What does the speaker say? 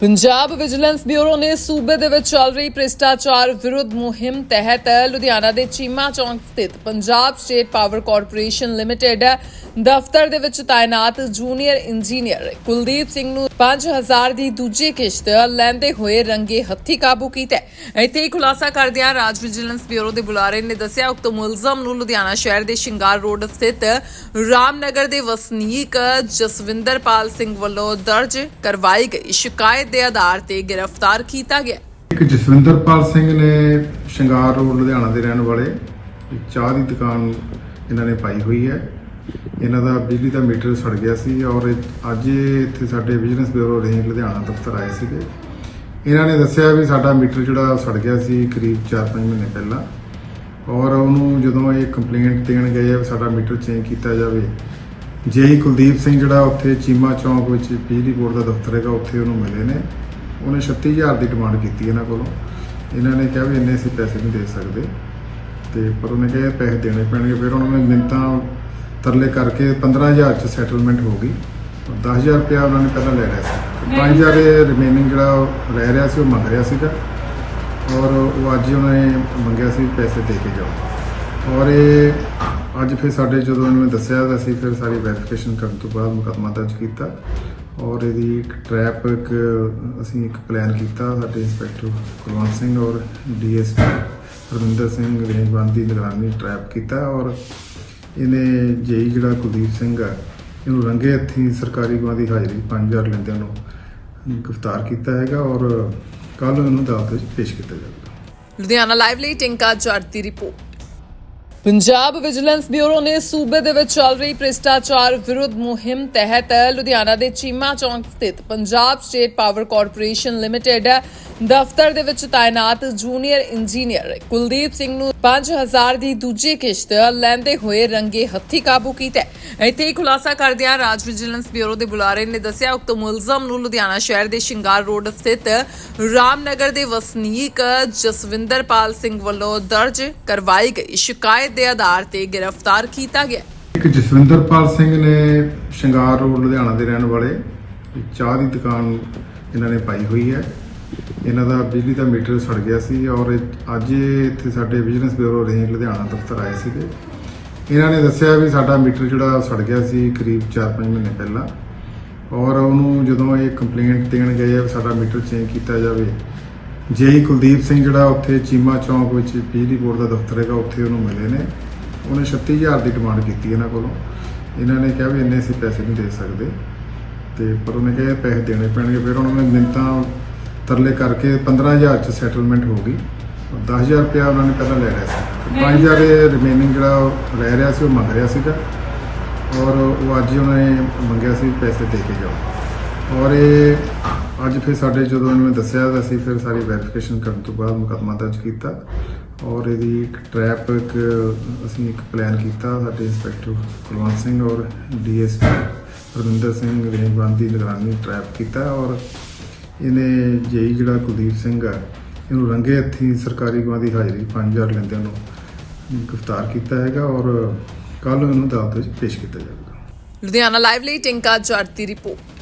Punjab vigilance bureau ਨੇ ਸੂਬੇ ਦੇ ਵਿੱਚ ਚੱਲ ਰਹੀ ਭ੍ਰਿਸ਼ਟਾਚਾਰ ਵਿਰੁੱਧ ਮੁਹਿੰਮ ਤਹਿਤ ਲੁਧਿਆਣਾ ਦੇ ਚੀਮਾ ਚੌਂਕ ਸਥਿਤ Punjab state power corporation limited ਦਫ਼ਤਰ ਦੇ ਵਿੱਚ ਤਾਇਨਾਤ ਜੂਨੀਅਰ ਇੰਜੀਨੀਅਰ ਕੁਲਦੀਪ ਸਿੰਘ ਨੂੰ 5000 ਦੀ ਦੂਜੀ ਕਿਸ਼ਤ ਲੈਂਦੇ ਹੋਏ ਰੰਗੇ ਹੱਥੀ ਕਾਬੂ ਕੀਤਾ ਇੱਥੇ ਹੀ ਖੁਲਾਸਾ ਕਰਦਿਆਂ ਰਾਜ ਵਿਜੀਲੈਂਸ ਬਿਊਰੋ ਦੇ ਬੁਲਾਰੇ ਨੇ ਦੱਸਿਆ, ਉਕਤ ਮੁਲਜ਼ਮ ਨੂੰ ਲੁਧਿਆਣਾ ਸ਼ਹਿਰ ਦੇ ਸ਼ਿੰਗਾਰ ਰੋਡ ਸਥਿਤ ਰਾਮਨਗਰ ਦੇ ਵਸਨੀਕ ਜਸਵਿੰਦਰਪਾਲ ਸਿੰਘ ਵੱਲੋਂ ਦਰਜ ਕਰਵਾਈ ਗਈ ਸ਼ਿਕਾਇਤ ਦੇ ਆਧਾਰ ਤੇ ਗ੍ਰਿਫਤਾਰ ਕੀਤਾ ਗਿਆ। ਇੱਕ ਜਸਵਿੰਦਰਪਾਲ ਸਿੰਘ ਨੇ ਸ਼ਿੰਗਾਰ ਰੋਡ ਲੁਧਿਆਣਾ ਦੇ ਰਹਿਣ ਵਾਲੇ ਚਾਹ ਦੀ ਦੁਕਾਨ ਇਹਨਾਂ ਨੇ ਪਾਈ ਹੋਈ ਹੈ। ਇਹਨਾਂ ਦਾ ਬਿਜਲੀ ਦਾ ਮੀਟਰ ਸੜ ਗਿਆ ਸੀ ਔਰ ਅੱਜ ਇਹ ਇੱਥੇ ਸਾਡੇ ਵਿਜੀਲੈਂਸ ਬਿਊਰੋ ਰੇਂਜ ਲੁਧਿਆਣਾ ਦਫ਼ਤਰ ਆਏ ਸੀਗੇ। ਇਹਨਾਂ ਨੇ ਦੱਸਿਆ ਵੀ ਸਾਡਾ ਮੀਟਰ ਜਿਹੜਾ ਸੜ ਗਿਆ ਸੀ ਕਰੀਬ 4-5 ਮਹੀਨੇ ਪਹਿਲਾਂ ਔਰ ਉਹਨੂੰ ਜਦੋਂ ਇਹ ਕੰਪਲੇਂਟ ਦੇਣ ਗਏ ਆ ਵੀ ਸਾਡਾ ਮੀਟਰ ਚੇਂਜ ਕੀਤਾ ਜਾਵੇ, ਜੇ ਹੀ ਕੁਲਦੀਪ ਸਿੰਘ ਜਿਹੜਾ ਉੱਥੇ ਚੀਮਾ ਚੌਂਕ ਵਿੱਚ ਬਿਜਲੀ ਬੋਰਡ ਦਾ ਦਫ਼ਤਰ ਹੈਗਾ, ਉੱਥੇ ਉਹਨੂੰ ਮਿਲੇ ਨੇ। ਉਹਨੇ 36000 ਦੀ ਡਿਮਾਂਡ ਕੀਤੀ ਇਹਨਾਂ ਕੋਲੋਂ। ਇਹਨਾਂ ਨੇ ਕਿਹਾ ਵੀ ਇੰਨੇ ਅਸੀਂ ਪੈਸੇ ਨਹੀਂ ਦੇ ਸਕਦੇ। ਤੇ ਪਰ ਉਹਨੇ ਕਿਹਾ ਪੈਸੇ ਦੇਣੇ ਪੈਣਗੇ, ਫਿਰ ਉਹਨਾਂ ਨੇ ਮਿੰਤਾਂ ਤਰਲੇ ਕਰਕੇ 15000 ਚ ਸੈਟਲਮੈਂਟ ਹੋ ਗਈ। 10000 ਰੁਪਇਆ ਉਹਨਾਂ ਨੇ ਪਹਿਲਾਂ ਲੈ ਲਿਆ ਸੀ। 5000 ਦੇ ਰਿਮੇਨਿੰਗ ਜਿਹੜਾ ਉਹ ਰਹਿ ਰਿਹਾ ਸੀ ਉਹ ਮੰਗ ਰਿਹਾ ਸੀਗਾ। ਔਰ ਉਹ ਅੱਜ ਹੀ ਉਹਨਾਂ ਨੇ ਮੰਗਿਆ ਸੀ ਪੈਸੇ ਦੇ ਕੇ ਜਾਓ। ਔਰ ਇਹ ਅੱਜ ਫਿਰ ਸਾਡੇ ਜਦੋਂ ਇਹਨਾਂ ਨੇ ਦੱਸਿਆ ਤਾਂ ਅਸੀਂ ਫਿਰ ਸਾਰੀ ਵੈਰੀਫਿਕੇਸ਼ਨ ਕਰਨ ਤੋਂ ਬਾਅਦ ਮੁਕੱਦਮਾ ਦਰਜ ਕੀਤਾ। ਔਰ ਇਹਦੀ ਇੱਕ ਟਰੈਪ ਇੱਕ ਅਸੀਂ ਇੱਕ ਪਲਾਨ ਕੀਤਾ ਸਾਡੇ ਇੰਸਪੈਕਟਰ ਕੁਲਵੰਤ ਸਿੰਘ ਔਰ ਡੀਐਸਪੀ ਹਰਮਿੰਦਰ ਸਿੰਘ ਰੇਂਜਬੰਦ ਦੀ ਨਿਗਰਾਨੀ ਟਰੈਪ ਕੀਤਾ। ਔਰ ਇਹਨੇ ਜੇਈ ਜਿਹੜਾ ਕੁਲਦੀਪ ਸਿੰਘ ਆ, ਇਹਨੂੰ ਰੰਗੇ ਹੱਥੀਂ ਸਰਕਾਰੀ ਗਵਾਹ ਦੀ ਹਾਜ਼ਰੀ 5000 ਲੈਂਦਿਆਂ ਨੂੰ ਗ੍ਰਿਫਤਾਰ ਕੀਤਾ ਹੈਗਾ ਔਰ ਕੱਲ ਇਹਨੂੰ ਅਦਾਲਤ ਵਿੱਚ ਪੇਸ਼ ਕੀਤਾ ਜਾਵੇਗਾ। ਲੁਧਿਆਣਾ ਲਾਈਵ ਲਈ ਟਿੰਕਾ ਜੱਟ ਰਿਪੋਰਟ। ਪੰਜਾਬ ਵਿਜੀਲੈਂਸ ਬਿਊਰੋ ਨੇ ਸੂਬੇ ਦੇ ਵਿੱਚ ਚੱਲ ਰਹੀ ਭ੍ਰਿਸ਼ਟਾਚਾਰ ਵਿਰੁੱਧ ਮੁਹਿੰਮ ਤਹਿਤ ਲੁਧਿਆਣਾ ਦੇ ਚੀਮਾ ਚੌਂਕ ਸਥਿਤ Punjab state power corporation limited ਦਫ਼ਤਰ ਦੇ ਵਿੱਚ ਤਾਇਨਾਤ ਜੂਨੀਅਰ ਇੰਜੀਨੀਅਰ ਕੁਲਦੀਪ ਸਿੰਘ ਨੂੰ 5000 ਦੀ ਦੂਜੀ ਕਿਸ਼ਤ ਲੈਂਦੇ ਹੋਏ ਰੰਗੇ ਹੱਥੀ ਕਾਬੂ ਕੀਤਾ ਇੱਥੇ ਹੀ ਖੁਲਾਸਾ ਕਰਦਿਆਂ ਰਾਜ ਵਿਜੀਲੈਂਸ ਬਿਊਰੋ ਦੇ ਬੁਲਾਰੇ ਨੇ ਦੱਸਿਆ, ਉਕਤ ਮੁਲਜ਼ਮ ਨੂੰ ਲੁਧਿਆਣਾ ਸ਼ਹਿਰ ਦੇ ਸ਼ਿੰਗਾਰ ਰੋਡ ਸਥਿਤ ਰਾਮਨਗਰ ਦੇ ਵਸਨੀਕ ਜਸਵਿੰਦਰਪਾਲ ਸਿੰਘ ਵੱਲੋਂ ਦਰਜ ਕਰਵਾਈ ਗਈ ਸ਼ਿਕਾਇਤ ਦੇ ਆਧਾਰ ਤੇ ਗ੍ਰਿਫਤਾਰ ਕੀਤਾ ਗਿਆ। ਇੱਕ ਜਸਵਿੰਦਰਪਾਲ ਸਿੰਘ ਨੇ ਸ਼ਿੰਗਾਰ ਰੋਡ, ਲੁਧਿਆਣਾ ਦੇ ਰਹਿਣ ਵਾਲੇ ਚਾਹ ਦੀ ਦੁਕਾਨ ਇਹਨਾਂ ਨੇ ਪਾਈ ਹੋਈ ਹੈ। ਇਹਨਾਂ ਦਾ ਬਿਜਲੀ ਦਾ ਮੀਟਰ ਸੜ ਗਿਆ ਸੀ ਔਰ ਅੱਜ ਇਹ ਇੱਥੇ ਸਾਡੇ ਵਿਜੀਲੈਂਸ ਬਿਊਰੋ ਰੇਂਜ ਲੁਧਿਆਣਾ ਦਫ਼ਤਰ ਆਏ ਸੀਗੇ। ਇਹਨਾਂ ਨੇ ਦੱਸਿਆ ਵੀ ਸਾਡਾ ਮੀਟਰ ਜਿਹੜਾ ਸੜ ਗਿਆ ਸੀ ਕਰੀਬ 4-5 ਮਹੀਨੇ ਪਹਿਲਾਂ। ਔਰ ਉਹਨੂੰ ਜਦੋਂ ਇਹ ਕੰਪਲੇਂਟ ਦੇਣ ਗਏ ਆ ਵੀ ਸਾਡਾ ਮੀਟਰ ਚੇਂਜ ਕੀਤਾ ਜਾਵੇ ਜੇਈ ਕੁਲਦੀਪ ਸਿੰਘ ਜਿਹੜਾ ਉੱਥੇ ਚੀਮਾ ਚੌਂਕ ਵਿੱਚ ਬਿਜਲੀ ਬੋਰਡ ਦਾ ਦਫ਼ਤਰ ਹੈਗਾ ਉੱਥੇ ਉਹਨੂੰ ਮਿਲੇ ਨੇ। ਉਹਨੇ 36000 ਦੀ ਡਿਮਾਂਡ ਕੀਤੀ ਇਹਨਾਂ ਕੋਲੋਂ। ਇਹਨਾਂ ਨੇ ਕਿਹਾ ਵੀ ਇੰਨੇ ਅਸੀਂ ਪੈਸੇ ਨਹੀਂ ਦੇ ਸਕਦੇ। ਤੇ ਪਰ ਉਹਨੇ ਕਿਹਾ ਪੈਸੇ ਦੇਣੇ ਪੈਣਗੇ। ਫਿਰ ਉਹਨਾਂ ਨੇ ਮਿੰਤਾਂ ਤਰਲੇ ਕਰਕੇ 15000 ਚ ਸੈਟਲਮੈਂਟ ਹੋ ਗਈ। 10000 ਰੁਪਇਆ ਉਹਨਾਂ ਨੇ ਪਹਿਲਾਂ ਲੈ ਲਿਆ ਸੀ। 5000 ਦੇ ਰਿਮੇਨਿੰਗ ਜਿਹੜਾ ਉਹ ਰਹਿ ਰਿਹਾ ਸੀ ਉਹ ਮੰਗ ਰਿਹਾ ਸੀਗਾ। ਔਰ ਉਹ ਅੱਜ ਹੀ ਉਹਨਾਂ ਨੇ ਮੰਗਿਆ ਸੀ ਪੈਸੇ ਦੇ ਕੇ ਜਾਓ। ਔਰ ਇਹ ਅੱਜ ਫਿਰ ਸਾਡੇ ਜਦੋਂ ਇਹਨਾਂ ਨੇ ਦੱਸਿਆ ਤਾਂ ਅਸੀਂ ਫਿਰ ਸਾਰੀ ਵੈਰੀਫਿਕੇਸ਼ਨ ਕਰਨ ਤੋਂ ਬਾਅਦ ਮੁਕੱਦਮਾ ਦਰਜ ਕੀਤਾ। ਔਰ ਇਹਦੀ ਇੱਕ ਟਰੈਪ ਇੱਕ ਅਸੀਂ ਇੱਕ ਪਲਾਨ ਕੀਤਾ ਸਾਡੇ ਇੰਸਪੈਕਟਰ ਕੁਲਵੰਤ ਸਿੰਘ ਔਰ ਡੀਐਸਪੀ ਰਵਿੰਦਰ ਸਿੰਘ ਰੇਂਜਬੰਦ ਦੀ ਨਿਗਰਾਨੀ ਟਰੈਪ ਕੀਤਾ ਔਰ ਇਹਨੇ ਜੇਈ ਜਿਹੜਾ ਕੁਲਦੀਪ ਸਿੰਘ ਆ, ਇਹਨੂੰ ਰੰਗੇ ਹੱਥੀਂ ਸਰਕਾਰੀ ਗਵਾਹ ਦੀ ਹਾਜ਼ਰੀ 5000 ਲੈਂਦਿਆਂ ਨੂੰ ਗ੍ਰਿਫਤਾਰ ਕੀਤਾ ਹੈਗਾ ਔਰ ਕੱਲ ਇਹਨੂੰ ਅਦਾਲਤ ਵਿੱਚ ਪੇਸ਼ ਕੀਤਾ ਜਾਵੇਗਾ। ਲੁਧਿਆਣਾ ਲਾਈਵ ਲਈ ਟਿੰਕਾ ਜੱਟ ਦੀ ਰਿਪੋਰਟ।